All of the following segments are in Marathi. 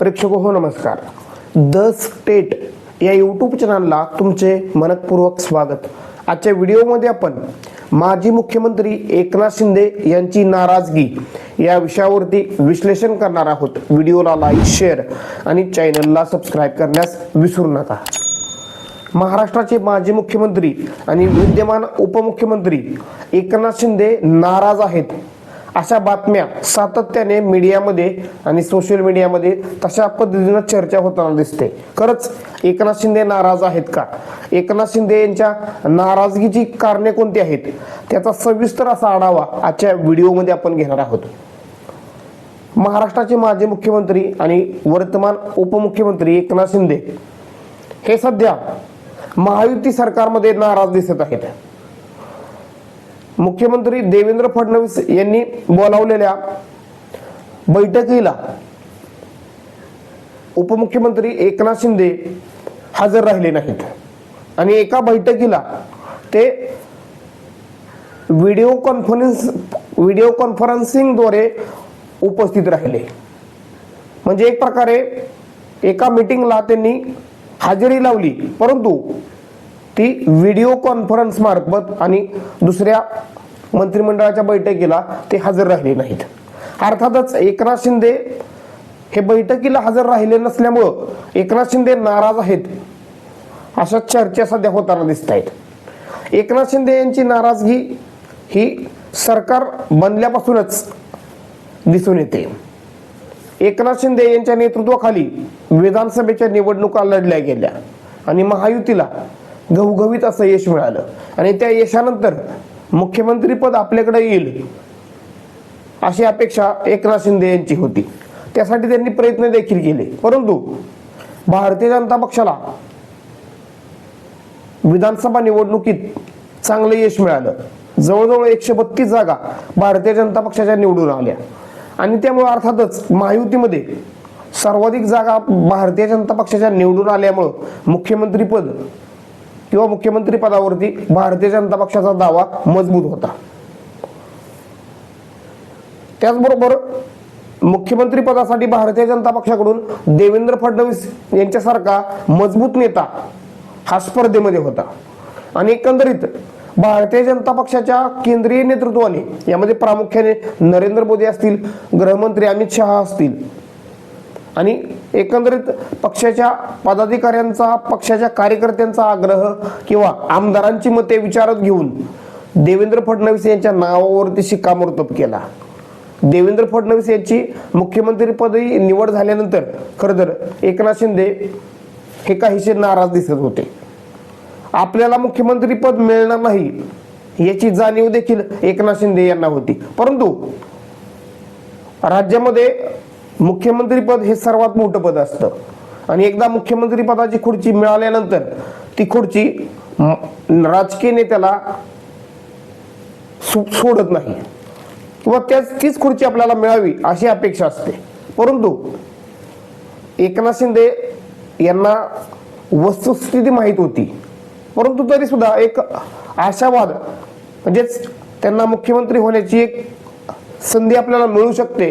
प्रेक्षक हो नमस्कार. द स्टेट या यूट्यूब चॅनलला तुमचे मनपूर्वक स्वागत. आजच्या व्हिडिओमध्ये आपण माजी मुख्यमंत्री एकनाथ शिंदे यांची नाराजगी या विषयावरती विश्लेषण करणार आहोत. व्हिडिओला लाईक शेअर आणि चॅनलला सबस्क्राईब करण्यास विसरू नका. महाराष्ट्राचे माजी मुख्यमंत्री आणि विद्यमान उपमुख्यमंत्री एकनाथ शिंदे नाराज आहेत. अशा बातम्या सातत्याने मीडियामध्ये आणि सोशल मीडियामध्ये तशा पद्धतीनं चर्चा होताना दिसते. खरंच एकनाथ शिंदे नाराज आहेत का? एकनाथ शिंदे यांच्या नाराजगीची कारणे कोणती आहेत? त्याचा सविस्तर असा आढावा आजच्या व्हिडिओमध्ये आपण घेणार आहोत. महाराष्ट्राचे माजी मुख्यमंत्री आणि वर्तमान उपमुख्यमंत्री एकनाथ शिंदे हे सध्या महायुती सरकारमध्ये नाराज दिसत आहेत. मुख्यमंत्री देवेंद्र फडणवीस यांनी बोलावलेल्या बैठकीला उपमुख्यमंत्री एकनाथ शिंदे हजर राहिले नाहीत. आणि एका बैठकीला ते व्हिडिओ कॉन्फरन्स व्हिडिओ कॉन्फरन्सिंगद्वारे उपस्थित राहिले. म्हणजे एक प्रकारे एका मीटिंगला त्यांनी हजेरी लावली. परंतु ती व्हिडिओ कॉन्फरन्स मार्फत आणि दुसऱ्या मंत्रिमंडळाच्या बैठकीला ते हजर राहिले नाहीत. अर्थातच एकनाथ शिंदे हे बैठकीला हजर राहिले नसल्यामुळं एकनाथ शिंदे नाराज आहेत अशा चर्चा सध्या होताना दिसत आहेत एकनाथ शिंदे यांची नाराजगी ही सरकार बनल्यापासूनच दिसून येते. एकनाथ शिंदे यांच्या नेतृत्वाखाली विधानसभेच्या निवडणुका लढल्या गेल्या आणि महायुतीला घवघवीत असं यश मिळालं. आणि त्या यशानंतर मुख्यमंत्रीपद आपल्याकडे येईल अशी अपेक्षा एकनाथ शिंदे यांची होती. त्यासाठी त्यांनी प्रयत्न देखील केले. परंतु भारतीय जनता पक्षाला विधानसभा निवडणुकीत चांगलं यश मिळालं. जवळजवळ एकशे बत्तीस जागा भारतीय जनता पक्षाच्या निवडून आल्या. आणि त्यामुळे अर्थातच महायुतीमध्ये सर्वाधिक जागा भारतीय जनता पक्षाच्या निवडून आल्यामुळं मुख्यमंत्रीपद किंवा मुख्यमंत्री पदावरती भारतीय जनता पक्षाचा दावा मजबूत होता. त्याचबरोबर मुख्यमंत्री पदासाठी भारतीय जनता पक्षाकडून देवेंद्र फडणवीस यांच्यासारखा मजबूत नेता हा स्पर्धेमध्ये होता. आणि एकंदरीत भारतीय जनता पक्षाच्या केंद्रीय नेतृत्वाने यामध्ये प्रामुख्याने नरेंद्र मोदी असतील गृहमंत्री अमित शहा असतील आणि एकंदरीत पक्षाच्या पदाधिकाऱ्यांचा पक्षाच्या कार्यकर्त्यांचा आग्रह किंवा आमदारांची मते विचारात घेऊन देवेंद्र फडणवीस यांच्या नावावरती शिक्कामोर्तब केला. देवेंद्र फडणवीस यांची मुख्यमंत्रीपदी निवड झाल्यानंतर खरं तर एकनाथ शिंदे हे काहीसे नाराज दिसत होते. आपल्याला मुख्यमंत्रीपद मिळणार नाही याची जाणीव देखील एकनाथ शिंदे यांना होती. परंतु राज्यामध्ये मुख्यमंत्रीपद हे सर्वात मोठं पद असतं. आणि एकदा मुख्यमंत्री पदाची खुर्ची मिळाल्यानंतर ती खुर्ची राजकीय नेत्याला सोडत नाही. किंवा त्याच तीच खुर्ची आपल्याला मिळावी अशी अपेक्षा असते. परंतु एकनाथ शिंदे यांना वस्तुस्थिती माहीत होती. परंतु तरी सुद्धा एक आशावाद म्हणजेच त्यांना मुख्यमंत्री होण्याची एक संधी आपल्याला मिळू शकते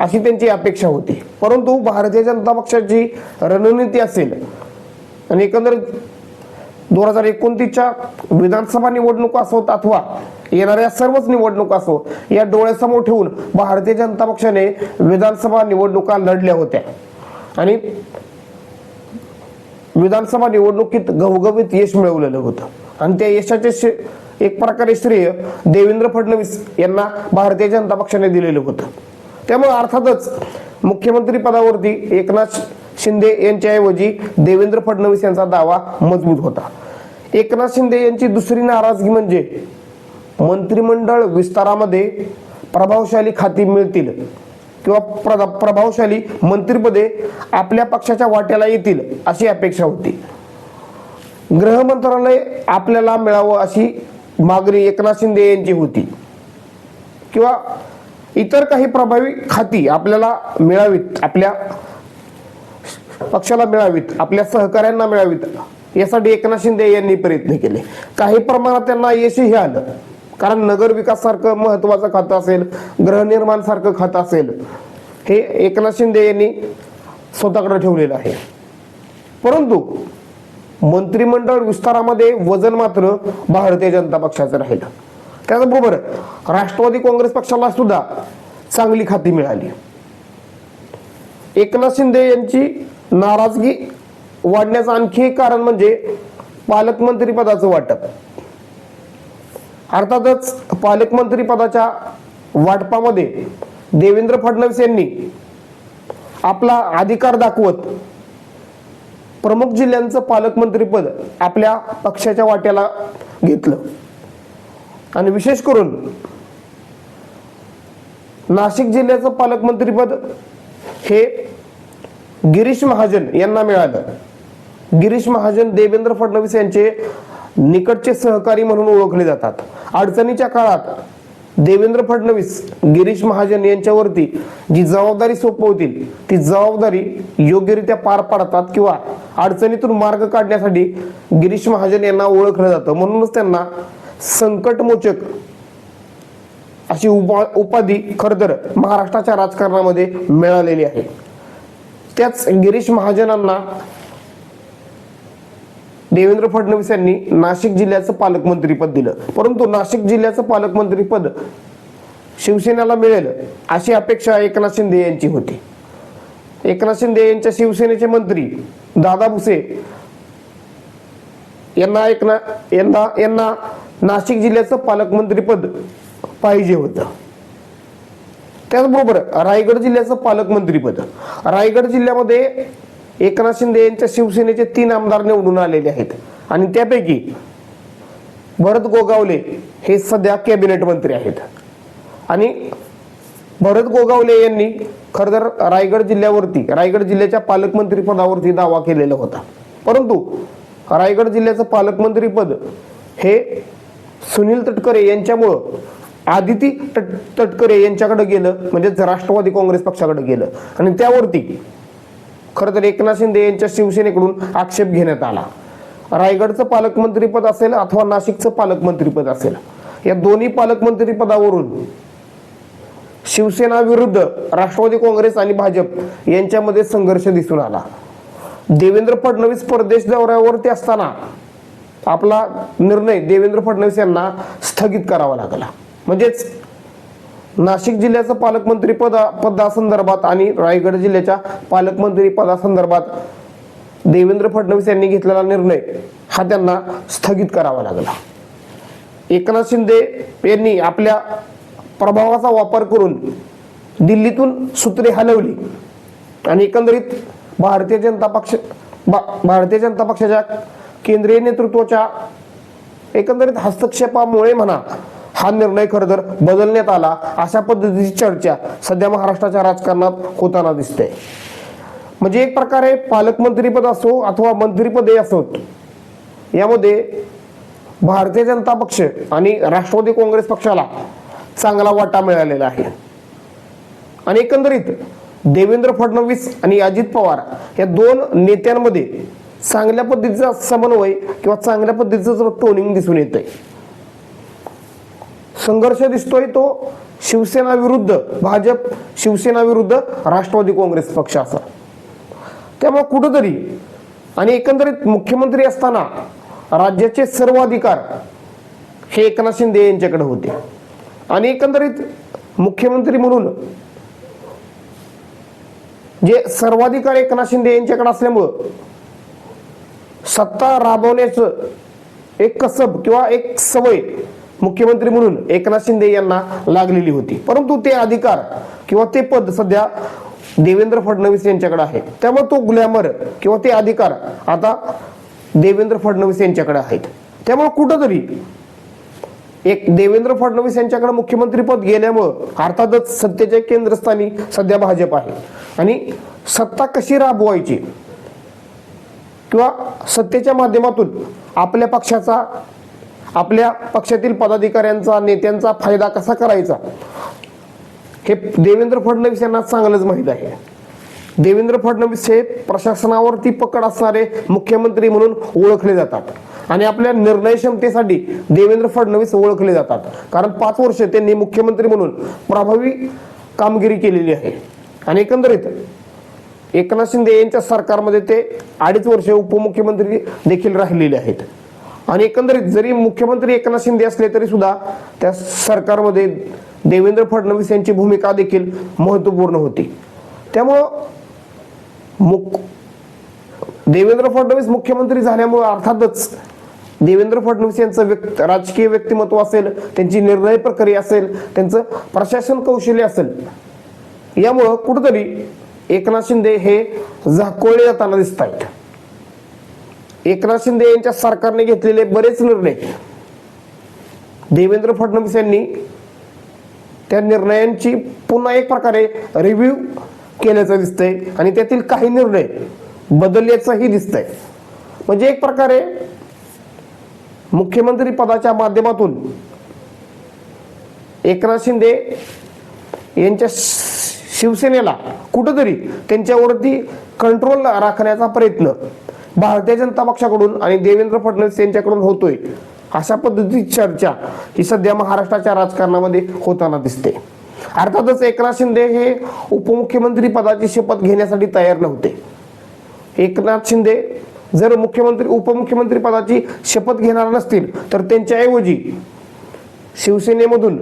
अशी त्यांची अपेक्षा होती. परंतु भारतीय जनता पक्षाची रणनीती असेल आणि एकंदरीत दोन हजार एकोणतीसच्या विधानसभा निवडणूक असोत अथवा येणाऱ्या सर्वच निवडणूक असो या डोळ्यासमोर ठेवून भारतीय जनता पक्षाने विधानसभा निवडणुका लढल्या होत्या. आणि विधानसभा निवडणुकीत घवघवीत यश मिळवलेलं होतं. आणि त्या यशाचे एक प्रकारे श्रेय देवेंद्र फडणवीस यांना भारतीय जनता पक्षाने दिलेलं होतं. त्यामुळे अर्थातच मुख्यमंत्री पदावरती एकनाथ शिंदे यांच्याऐवजी देवेंद्र फडणवीस यांचा दावा मजबूत होता. एकनाथ शिंदे यांची दुसरी नाराजगी म्हणजे मंत्रिमंडळ विस्तारामध्ये प्रभावशाली खाती मिळतील किंवा प्रभावशाली मंत्रिपदे आपल्या पक्षाच्या वाट्याला येतील अशी अपेक्षा होती. गृह मंत्रालय आपल्याला मिळावं अशी मागणी एकनाथ शिंदे यांची होती. किंवा इतर काही प्रभावी खाती आपल्याला मिळावीत आपल्या पक्षाला मिळावीत आपल्या सहकाऱ्यांना मिळावीत यासाठी एकनाथ शिंदे यांनी प्रयत्न केले. काही प्रमाणात त्यांना यशही आलं. कारण नगर विकास सारखं महत्वाचं खातं असेल गृहनिर्माण सारखं खातं असेल हे एकनाथ शिंदे यांनी स्वतःकडे ठेवलेलं आहे. परंतु मंत्रिमंडळ विस्तारामध्ये वजन मात्र भारतीय जनता पक्षाचं राहिलं. त्याचबरोबर राष्ट्रवादी काँग्रेस पक्षाला सुद्धा चांगली खाती मिळाली. एकनाथ शिंदे यांची नाराजगी वाढण्याचं आणखी एक कारण म्हणजे पालकमंत्री पदाचं वाटप. अर्थातच पालकमंत्री पदाच्या वाटपामध्ये देवेंद्र फडणवीस यांनी आपला अधिकार दाखवत प्रमुख जिल्ह्यांचं पालकमंत्रीपद आपल्या पक्षाच्या वाट्याला घेतलं. आणि विशेष करून नाशिक जिल्ह्याचं पालकमंत्रीपद हे गिरीश महाजन यांना मिळालं. गिरीश महाजन देवेंद्र फडणवीस यांचे निकटचे सहकारी म्हणून ओळखले जातात. अडचणीच्या काळात देवेंद्र फडणवीस गिरीश महाजन यांच्यावरती जी जबाबदारी सोपवतील ती जबाबदारी योग्यरित्या पार पाडतात किंवा अडचणीतून मार्ग काढण्यासाठी गिरीश महाजन यांना ओळखलं जातं. म्हणूनच त्यांना संकटमोचक अशी उपा उपाधी खरं तर महाराष्ट्राच्या राजकारणामध्ये मिळालेली आहे. त्याच गिरीश महाजनांना देवेंद्र फडणवीस यांनी नाशिक जिल्ह्याचं पालकमंत्रीपद दिलं. परंतु नाशिक जिल्ह्याचं पालकमंत्रीपद शिवसेनेला मिळेल अशी अपेक्षा एकनाथ शिंदे यांची होती. एकनाथ शिंदे यांच्या शिवसेनेचे मंत्री दादा भुसे यांना एकना यांना यांना नाशिक जिल्ह्याचं पालकमंत्रीपद पाहिजे होतं. त्याचबरोबर रायगड जिल्ह्याचं पालकमंत्रीपद रायगड जिल्ह्यामध्ये एकनाथ शिंदे यांच्या शिवसेनेचे तीन आमदार निवडून आलेले आहेत. आणि त्यापैकी भरत गोगावले हे सध्या कॅबिनेट मंत्री आहेत. आणि भरत गोगावले यांनी खरं तर रायगड जिल्ह्यावरती रायगड जिल्ह्याच्या पालकमंत्री पदावरती दावा केलेला होता. परंतु रायगड जिल्ह्याचं पालकमंत्रीपद हे सुनील तटकरे यांच्यामुळं आदिती तट तटकरे यांच्याकडे गेलं म्हणजेच राष्ट्रवादी काँग्रेस पक्षाकडे गेलं. आणि त्यावरती खरं तर एकनाथ शिंदे यांच्या शिवसेनेकडून आक्षेप घेण्यात आला. रायगडचं पालकमंत्रीपद असेल अथवा नाशिकचं पालकमंत्रीपद असेल या दोन्ही पालकमंत्री पदावरून शिवसेना विरुद्ध राष्ट्रवादी काँग्रेस आणि भाजप यांच्यामध्ये संघर्ष दिसून आला. देवेंद्र फडणवीस परदेश दौऱ्यावरती असताना आपला निर्णय देवेंद्र फडणवीस यांना स्थगित करावा लागला. म्हणजेच नाशिक जिल्ह्याचं पालकमंत्री पदा पदासंदर्भात आणि रायगड जिल्ह्याच्या पालकमंत्री पदासंदर्भात देवेंद्र फडणवीस यांनी घेतलेला निर्णय हा त्यांना स्थगित करावा लागला. एकनाथ शिंदे यांनी आपल्या प्रभावाचा वापर करून दिल्लीतून सूत्रे हलवली आणि एकंदरीत भारतीय जनता पक्ष भारतीय जनता पक्षाच्या केंद्रीय नेतृत्वाच्या एकंदरीत हस्तक्षेपामुळे म्हणा हा निर्णय खरं तर बदलण्यात आला. अशा पद्धतीची चर्चा सध्या महाराष्ट्राच्या राजकारणात होताना दिसते. म्हणजे एक प्रकारे पालकमंत्रीपद असो अथवा मंत्रीपदे असोत यामध्ये भारतीय जनता पक्ष आणि राष्ट्रवादी काँग्रेस पक्षाला चांगला वाटा मिळालेला आहे. आणि एकंदरीत देवेंद्र फडणवीस आणि अजित पवार या दोन नेत्यांमध्ये चांगल्या पद्धतीचा समन्वय किंवा चांगल्या पद्धतीचं टोनिंग दिसून येतंय. संघर्ष दिसतोय तो शिवसेना विरुद्ध भाजप शिवसेना विरुद्ध राष्ट्रवादी काँग्रेस पक्ष असा. त्यामुळे कुठंतरी आणि एकंदरीत मुख्यमंत्री असताना राज्याचे सर्व अधिकार हे एकनाथ शिंदे यांच्याकडे होते. आणि एकंदरीत मुख्यमंत्री म्हणून जे सर्वाधिकार एकनाथ शिंदे यांच्याकडे असल्यामुळं सत्ता राबवण्याचं एक कसब किंवा एक सवय मुख्यमंत्री म्हणून एकनाथ शिंदे यांना लागलेली होती. परंतु ते अधिकार किंवा ते पद सध्या देवेंद्र फडणवीस यांच्याकडे आहे. त्यामुळे तो ग्लॅमर किंवा ते अधिकार आता देवेंद्र फडणवीस यांच्याकडे आहेत. त्यामुळे कुठंतरी एक देवेंद्र फडणवीस यांच्याकडे मुख्यमंत्री पद गेल्यामुळं अर्थातच सत्तेच्या केंद्रस्थानी सध्या भाजप आहे. आणि सत्ता कशी राबवायची किंवा सत्तेच्या माध्यमातून आपल्या पक्षाचा आपल्या पक्षातील पदाधिकाऱ्यांचा नेत्यांचा फायदा कसा करायचा? हे देवेंद्र फडणवीस यांना चांगलंच माहीत आहे. देवेंद्र फडणवीस हे प्रशासनावरती पकड असणारे मुख्यमंत्री म्हणून ओळखले जातात. आणि आपल्या निर्णय क्षमतेसाठी देवेंद्र फडणवीस ओळखले जातात. कारण पाच वर्ष त्यांनी मुख्यमंत्री म्हणून प्रभावी कामगिरी केलेली आहे. आणि एकंदरीत एकनाथ शिंदे यांच्या सरकारमध्ये ते अडीच वर्ष उपमुख्यमंत्री देखील राहिलेले आहेत. आणि एकंदरीत जरी मुख्यमंत्री एकनाथ शिंदे असले तरी सुद्धा त्या सरकारमध्ये देवेंद्र फडणवीस यांची भूमिका देखील महत्त्वपूर्ण होती. त्यामुळं मुख देवेंद्र फडणवीस मुख्यमंत्री झाल्यामुळे अर्थातच देवेंद्र फडणवीस यांचं व्यक्त राजकीय व्यक्तिमत्व असेल त्यांची निर्णय प्रक्रिया असेल त्यांचं प्रशासन कौशल्य असेल यामुळं कुठंतरी एकनाथ शिंदे हे झाकोळले जाताना दिसत आहेत एकनाथ शिंदे यांच्या सरकारने घेतलेले बरेच निर्णय. देवेंद्र फडणवीस यांनी त्या निर्णयांची पुन्हा एक प्रकारे रिव्ह्यू केल्याचं दिसतंय आणि त्यातील काही निर्णय बदलल्याचंही दिसतंय. म्हणजे एक प्रकारे मुख्यमंत्री पदाच्या माध्यमातून एकनाथ शिंदे यांच्या शिवसेनेला कुठंतरी त्यांच्यावरती कंट्रोल राखण्याचा प्रयत्न भारतीय जनता पक्षाकडून आणि देवेंद्र फडणवीस यांच्याकडून होतोय अशा पद्धतीची चर्चा ही सध्या महाराष्ट्राच्या राजकारणामध्ये होताना दिसते. अर्थातच एकनाथ शिंदे हे उपमुख्यमंत्री पदाची शपथ घेण्यासाठी तयार नव्हते. एकनाथ शिंदे जर मुख्यमंत्री उपमुख्यमंत्री पदाची शपथ घेणार नसतील तर त्यांच्याऐवजी शिवसेनेमधून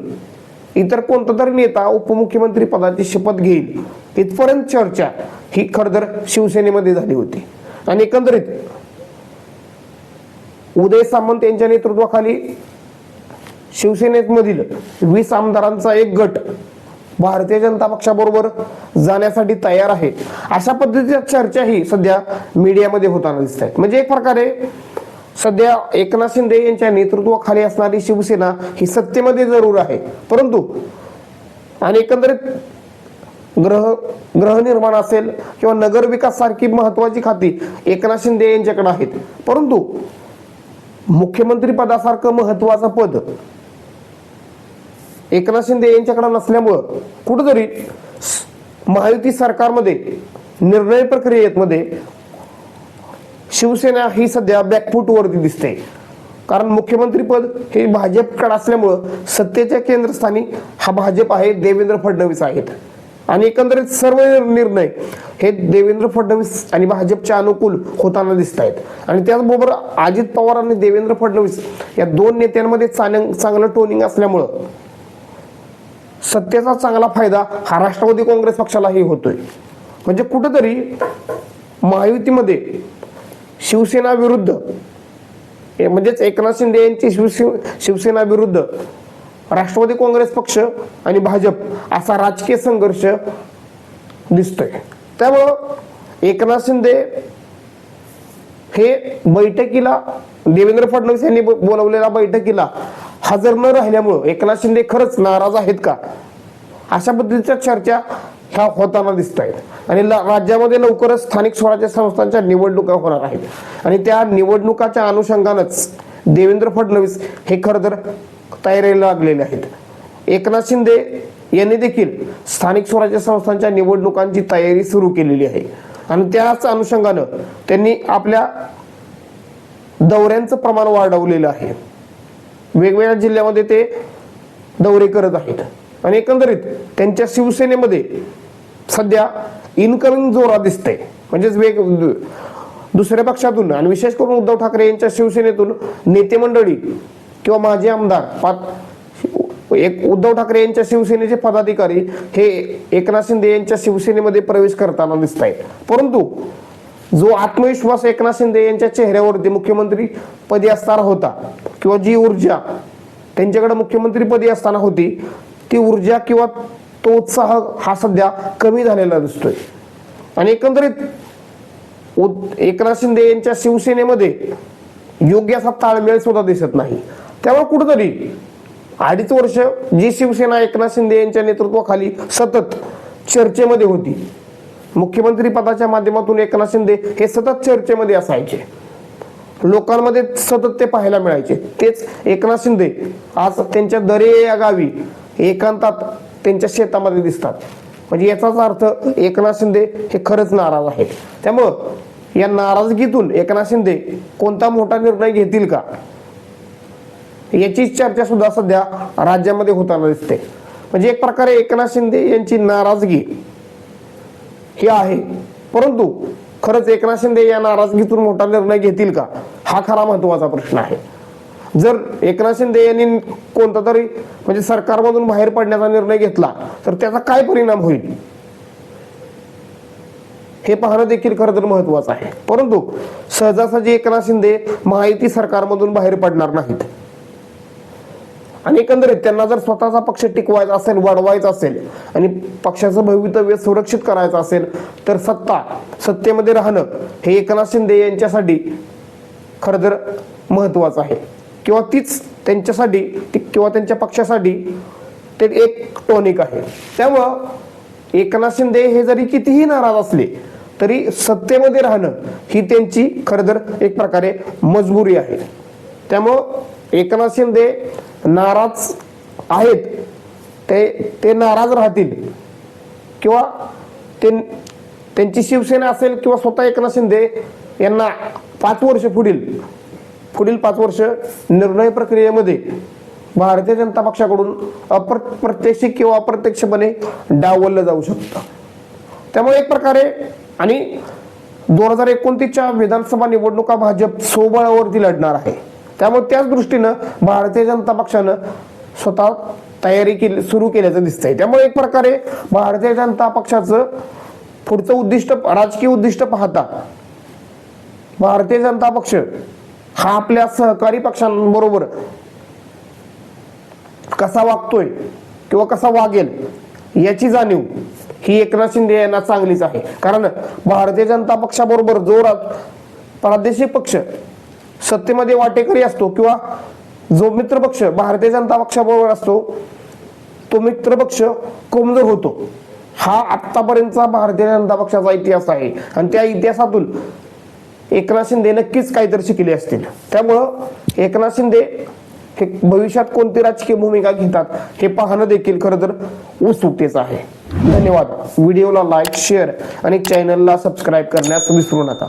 इतर कोणता तरी नेता उपमुख्यमंत्री पदाची शपथ घेईल इथपर्यंत चर्चा ही खरंतर शिवसेनेमध्ये झाली होती. आणि एकंदरीत उदय सामंत यांच्या नेतृत्वाखाली शिवसेनेमधील वीस आमदारांचा एक गट भारतीय जनता पक्षाबरोबर जाण्यासाठी तयार आहे. अशा पद्धतीच्या चर्चाही सध्या मीडियामध्ये होताना दिसत आहेत. म्हणजे एक प्रकारे सध्या एकनाथ शिंदे यांच्या नेतृत्वाखाली असणारी शिवसेना ही सत्तेमध्ये जरूर आहे. परंतु आणि एकंदरीत ग्रह गृहनिर्माण असेल किंवा नगरविकास सारखी महत्वाची खाती एकनाथ शिंदे यांच्याकडे आहेत. परंतु मुख्यमंत्री पदासारखं महत्वाचं पद एकनाथ शिंदे यांच्याकडे नसल्यामुळं कुठंतरी महायुती सरकारमध्ये निर्णय प्रक्रियेमध्ये शिवसेना ही सध्या बॅकफूटवरती दिसते. कारण मुख्यमंत्रीपद हे भाजपकडे असल्यामुळं सत्तेच्या केंद्रस्थानी हा भाजप आहे देवेंद्र फडणवीस आहेत. आणि एकंदरीत सर्व निर्णय हे देवेंद्र फडणवीस आणि भाजपच्या अनुकूल होताना दिसत आहेत आणि त्याचबरोबर अजित पवार आणि देवेंद्र फडणवीस या दोन नेत्यांमध्ये चांगलं टोनिंग असल्यामुळं सत्तेचा चांगला फायदा हा राष्ट्रवादी काँग्रेस पक्षालाही होतोय. म्हणजे कुठंतरी महायुतीमध्ये शिवसेना विरुद्ध. म्हणजेच एकनाथ शिंदे यांची शिवसेना शिवसेना विरुद्ध. राष्ट्रवादी काँग्रेस पक्ष आणि भाजप असा राजकीय संघर्ष दिसतोय. त्यामुळं एकनाथ शिंदे हे बैठकीला देवेंद्र फडणवीस यांनी बोलवलेल्या बैठकीला हजर न राहिल्यामुळं एकनाथ शिंदे खरंच नाराज आहेत का? अशा पद्धतीच्या चर्चा ह्या होताना दिसत आहेत आणि राज्यामध्ये लवकरच स्थानिक स्वराज्य संस्थांच्या निवडणुका होणार आहेत. आणि त्या निवडणुकाच्या अनुषंगानंच देवेंद्र फडणवीस हे खरं तर तयारीला लागलेले आहेत. एकनाथ शिंदे यांनी देखील स्थानिक स्वराज्य संस्थांच्या निवडणुकांची तयारी सुरू केलेली आहे. आणि त्याच अनुषंगानं त्यांनी आपल्या दौऱ्यांचं प्रमाण वाढवलेलं आहे. वेगवेगळ्या जिल्ह्यामध्ये ते दौरे करत आहेत. आणि एकंदरीत त्यांच्या शिवसेनेमध्ये सध्या इनकमिंग जोरात दिसते म्हणजेच वेग दुसऱ्या पक्षातून आणि विशेष करून उद्धव ठाकरे यांच्या शिवसेनेतून नेते मंडळी किंवा माजी आमदार पाच एक उद्धव ठाकरे यांच्या शिवसेनेचे पदाधिकारी हे एकनाथ शिंदे यांच्या शिवसेनेमध्ये प्रवेश करताना दिसत आहेत परंतु जो आत्मविश्वास एकनाथ शिंदे यांच्या चेहऱ्यावरती मुख्यमंत्री पदी असताना होता किंवा जी ऊर्जा त्यांच्याकडे मुख्यमंत्री पदी असताना होती ती ऊर्जा किंवा तो उत्साह हा सध्या कमी झालेला दिसतोय. आणि एकंदरीत एकनाथ शिंदे यांच्या शिवसेनेमध्ये योग्य असा ताळमेळ सुद्धा दिसत नाही. त्यामुळे कुठंतरी अडीच वर्ष जी शिवसेना एकनाथ शिंदे यांच्या नेतृत्वाखाली सतत चर्चेमध्ये होती मुख्यमंत्री पदाच्या माध्यमातून एकनाथ शिंदे हे सतत चर्चेमध्ये असायचे. लोकांमध्ये सतत ते पाहायला मिळायचे. तेच एकनाथ शिंदे आज त्यांच्या दरे या गावी एकांतात त्यांच्या शेतामध्ये दिसतात. म्हणजे याचाच अर्थ एकनाथ शिंदे हे खरंच नाराज आहेत. त्यामुळं या नाराजगीतून एकनाथ शिंदे कोणता मोठा निर्णय घेतील का? याची चर्चा सुद्धा सध्या राज्यामध्ये होताना दिसते. म्हणजे एक प्रकारे एकनाथ शिंदे यांची नाराजगी ही आहे. परंतु खरंच एकनाथ शिंदे या नाराजगीतून मोठा निर्णय घेतील का? हा खरा महत्त्वाचा प्रश्न आहे. जर एकनाथ शिंदे यांनी कोणता तरी म्हणजे सरकारमधून बाहेर पडण्याचा निर्णय घेतला तर त्याचा काय परिणाम होईल? हे पाहणं देखील खरं तर महत्वाचं आहे. परंतु सहजासहजी एकनाथ शिंदे महायुती सरकारमधून बाहेर पडणार नाहीत. आणि एकंदरीत त्यांना जर स्वतःचा पक्ष टिकवायचा असेल वाढवायचा असेल आणि पक्षाचं भवितव्य सुरक्षित करायचं असेल तर सत्ता सत्तेमध्ये राहणं हे एकनाथ शिंदे यांच्यासाठी खरं तर महत्वाचं आहे. किंवा तीच त्यांच्यासाठी ती- किंवा त्यांच्या पक्षासाठी ते एक टॉनिक आहे. त्यामुळं एकनाथ शिंदे हे जरी कितीही नाराज असले तरी सत्तेमध्ये राहणं ही त्यांची खरं तर एक प्रकारे मजबुरी आहे. त्यामुळं एकनाथ शिंदे नाराज आहेत ते ते नाराज राहतील. किंवा ते त्यांची शिवसेना असेल किंवा स्वतः एकनाथ शिंदे यांना पाच वर्ष पुढील पुढील पाच वर्ष निर्णय प्रक्रियेमध्ये भारतीय जनता पक्षाकडून अप्र किंवा अप्रत्यक्षपणे डावललं जाऊ शकतं. त्यामुळे एक प्रकारे आणि दोन हजार एकोणतीसच्या विधानसभा निवडणुका भाजप सोबळावरती लढणार आहे. त्यामुळे त्याच दृष्टीनं भारतीय जनता पक्षानं स्वतः तयारी केली सुरू केल्याचं दिसतंय. त्यामुळे एक प्रकारे भारतीय जनता पक्षाचं पुढचं उद्दिष्ट राजकीय उद्दिष्ट पाहता भारतीय जनता पक्ष हा आपल्या सहकारी पक्षांबरोबर कसा वागतोय किंवा कसा वागेल याची जाणीव ही एकनाथ शिंदे यांना चांगलीच आहे. कारण भारतीय जनता पक्षाबरोबर जोरात प्रादेशिक पक्ष सत्तेमध्ये वाटेकरी असतो किंवा जो मित्र पक्ष भारतीय जनता पक्षाबरोबर असतो तो मित्र पक्ष कमजोर होतो. हा आतापर्यंतचा भारतीय जनता पक्षाचा इतिहास आहे. आणि त्या इतिहासातून एकनाथ शिंदे नक्कीच काहीतरी शिकले असतील. त्यामुळं एकनाथ शिंदे हे भविष्यात कोणती राजकीय भूमिका घेतात हे पाहणं देखील खरं तर उत्सुकतेचं आहे. धन्यवाद. व्हिडिओला लाईक शेअर आणि चॅनलला सबस्क्राईब करण्यास विसरू नका.